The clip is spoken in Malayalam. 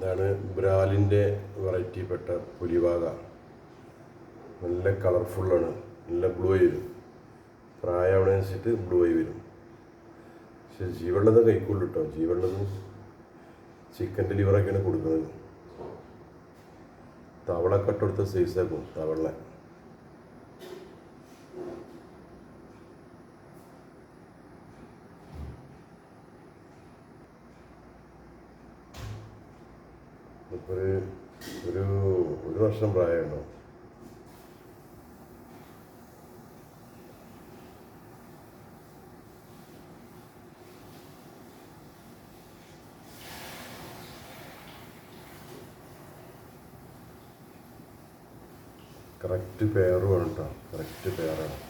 ഇതാണ് ബ്രാലിന്റെ വെറൈറ്റിപ്പെട്ട പുലിവാക. നല്ല കളർഫുള്ളാണ്. നല്ല ബ്ലൂ ആയി വരും. പ്രായമാവണനുസരിച്ചിട്ട് ബ്ലൂ ആയി വരും. പക്ഷെ ജീവള്ളത് കഴിക്കുള്ളൂ കേട്ടോ ജീവള്ളത് ചിക്കന്റെ ലിവറൊക്കെയാണ് കൊടുക്കുന്നത്. തവള കട്ടെടുത്ത സൈസാക്കും തവള. ഒരു ഒരു ഒരു വർഷം പ്രായമുണ്ടോ കറക്റ്റ് പേറുമാണ് കേട്ടോ കറക്റ്റ് പെയറാണ്